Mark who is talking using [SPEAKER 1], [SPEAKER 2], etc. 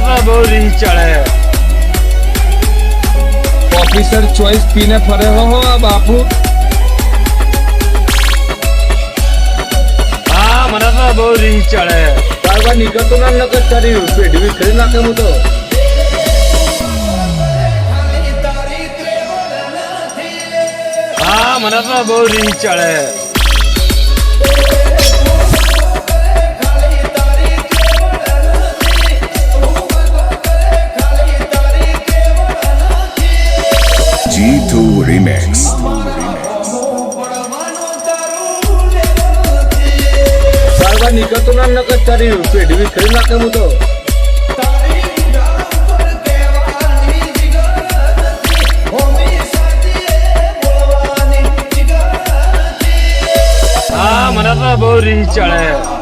[SPEAKER 1] મને બહુ રીહ ચડે.
[SPEAKER 2] ઓફિસર ચોઈસ પીને ફરે હો હો આ બાપુ.
[SPEAKER 1] હા મને તો બહુ રીહ ચડે.
[SPEAKER 2] બારવાર નીકળતો ના નકર ચડી પેઢી વિખરી નાખે હું તો.
[SPEAKER 1] હા મને તો બહુ રીહ ચડે.
[SPEAKER 3] Remix.
[SPEAKER 2] બારવા નીકળતો ના નકર તારી પેઢવી કરી નાખે હું તો હા મને તો બહુ રીહ ચડે